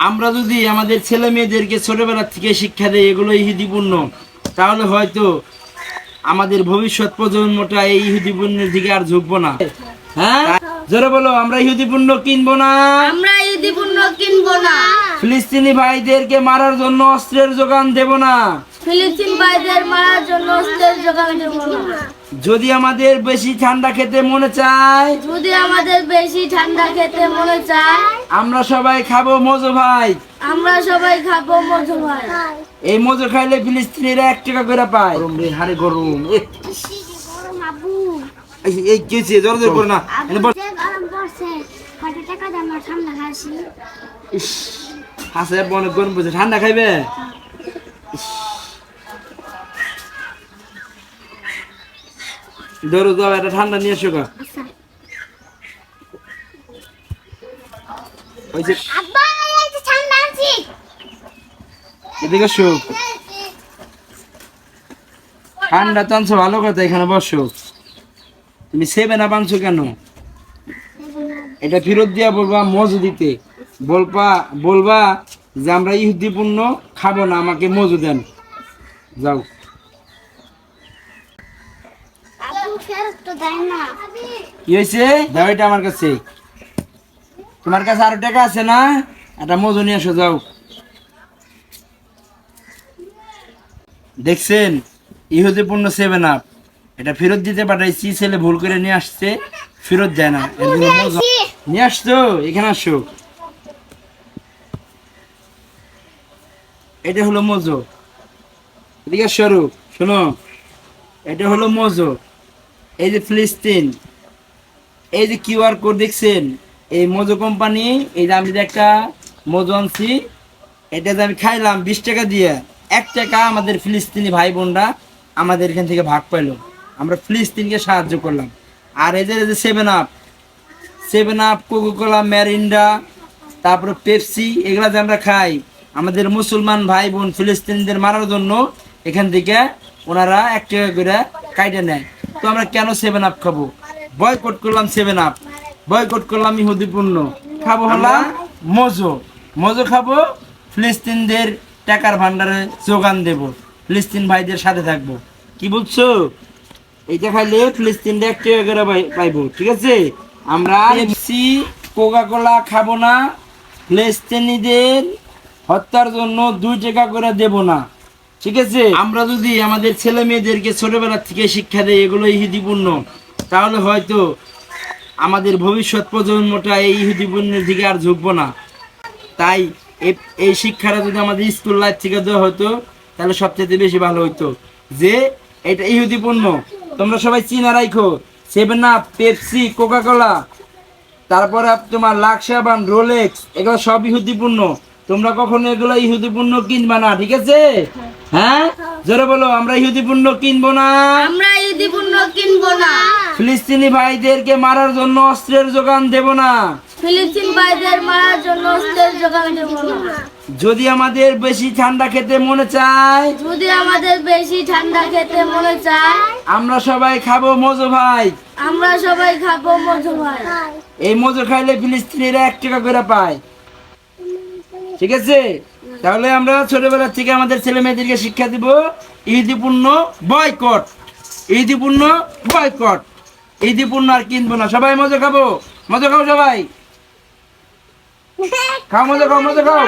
আমরা যদি আমাদের ছেলে মেয়েদেরকে ছোটবেলা থেকে শিক্ষা দেই এগুলো ইহুদিপূর্ণ তাহলে হয়তো আমাদের ভবিষ্যৎ প্রজন্মটা এই ইহুদিপূর্ণের দিকে আর ঝুঁকবো না। হ্যাঁ? জোরে বলো আমরা ইহুদিপূর্ণ কিনবো না? আমরা ইদি পণ্য কিনবো না। ফিলিস্তিনি ভাইদেরকে মারার জন্য অস্ত্রের যোগান দেব না। ফিলিস্তিন ভাইদের মারার জন্য অস্ত্রের যোগান দেবো না। যদি আমাদের বেশি ঠান্ডা খেতে মনে চায় যদি আমাদের বেশি ঠান্ডা খেতে মনে চায় আমরা সবাই খাব মজো ভাই। আমরা সবাই খাব মধু ভাই। এই মজো খাইলে ফিলিস্তিনিরা এক টাকা করে পায়। গরম রে হারে গরম এ, এই এই কি হয়েছে? জোর জোর করে না। গরম পড়ছে কত টাকা দাম আর ঠান্ডা খাসি হাসে অনেক গরম পড়ছে। ঠান্ডা খাইবে? ধরো যাও একটা ঠান্ডা নিয়ে এসো গা। আচ্ছা। ওই যে এদিকে এসো। ঠান্ডা তো আনছো ভালো কথা এখানে বসো। তুমি সেভেন আপ আনছো কেন? এটা ফেরত দিয়া বলবা মজু দিতে। বলবা বলবা যে আমরা ইহুদিপূর্ণ খাব না আমাকে মজু দেন। যাও। কি হয়েছে দাও এটা আমার কাছে। তোমার কাছে আরও টাকা আছে না? একটা মজু নিয়ে এসো যাও। দেখছেন? ইহুদিপূর্ণ সেভেন আপ এটা ফেরত দিতে পাঠাইছি ছেলে ভুল করে নিয়ে আসছে। ফেরত দেয় না। নিয়ে আসছো? এখানে আসো। এটা হলো মজো এদিকে সরু শোনো। এটা হলো মজো এই যে ফিলিস্তিন, এই যে কিউআর কোড দেখছেন, এই মজো কোম্পানি, এই যে আমি একটা মজো আনছি, এটা যে আমি খাইলাম বিশ টাকা দিয়ে, এক টাকা আমাদের ফিলিস্তিনি ভাই বোনরা আমাদের এখান থেকে ভাগ পাইলো। আমরা ফিলিস্তিনকে সাহায্য করলাম। আর এই যে seven up seven up coca cola Mirinda তারপরে পেপসি এগুলা যে আমরা খাই, আমাদের মুসলমান ভাই বোন ফিলিস্তিনিদের মারার জন্য এখান থেকে ওনারা এক টাকা করে কাইটে নেয়। তো আমরা কেন সেভেন আপ খাব? বয়কট করলাম সেভেন আপ বয়কট করলাম ইহুদিপূর্ণ খাব হলা মজো। মজো খাব ফিলিস্তিনদের টাকার ভান্ডারে যোগান দেব। ফিলিস্তিন ভাইদের সাথে থাকব। কি বলছো? এইটা খাইলে ফিলিস্তিনটা এক টাকা করে পাই- পাইবো ঠিক আছে? আমরা পেপসি কোকা কোলা খাব না। ফিলিস্তিনিদের হত্যার জন্য দুই টাকা করে দেব না। ঠিক আছে? আমরা যদি আমাদের ছেলে মেয়েদেরকে ছোটবেলা থেকে শিক্ষা দেই এগুলো ইহুদিপূর্ণ। তাহলে হয়তো আমাদের ভবিষ্যৎ প্রজন্মটা এই ইহুদিপূর্ণের দিকে আর ঝুঁকবো না। তাই এই শিক্ষাটা যদি আমাদের স্কুল লাইফ থেকে দেওয়া হতো, তাহলে সবচেয়ে বেশি ভালো হতো যে এটা ইহুদিপূর্ণ। তোমরা সবাই চিনা রাখো seven up Pepsi coca cola তারপরে তোমার লাক্সাবান, রোলেক্স, এগুলো সব ইহুদিপূর্ণ। তোমরা কখনো এগুলো ইহুদি ইহুদিপূর্ণ কিনবা না ঠিক আছে? হ্যাঁ? জোরে বলো আমরা ইহুদিপূর্ণ কিনবো না? আমরা ইদি পণ্য কিনবো না। ফিলিস্তিনি ভাইদেরকে মারার জন্য অস্ত্রের যোগান দেব না। ফিলিস্তিন ভাইদের মারার জন্য অস্ত্রের যোগান দেবো না। যদি আমাদের বেশি ঠান্ডা খেতে মনে চায় যদি আমাদের বেশি ঠান্ডা খেতে মনে চায় আমরা সবাই খাব মজো ভাই। আমরা সবাই খাব মধু ভাই। এই মজো খাইলে ফিলিস্তিনিরা এক টাকা করে পায়। ঠিক আছে? তাহলে আমরা ছোটবেলা থেকে আমাদের ছেলে মেয়েদেরকে শিক্ষা দিব, ঈদিপূর্ণ বয়কট ঈদিপূর্ণ বয়কট, ঈদিপূর্ণ আর কিনবো না। সবাই মজা খাব? মজা খাও সবাই? খাও, মজা খাও মজা খাও।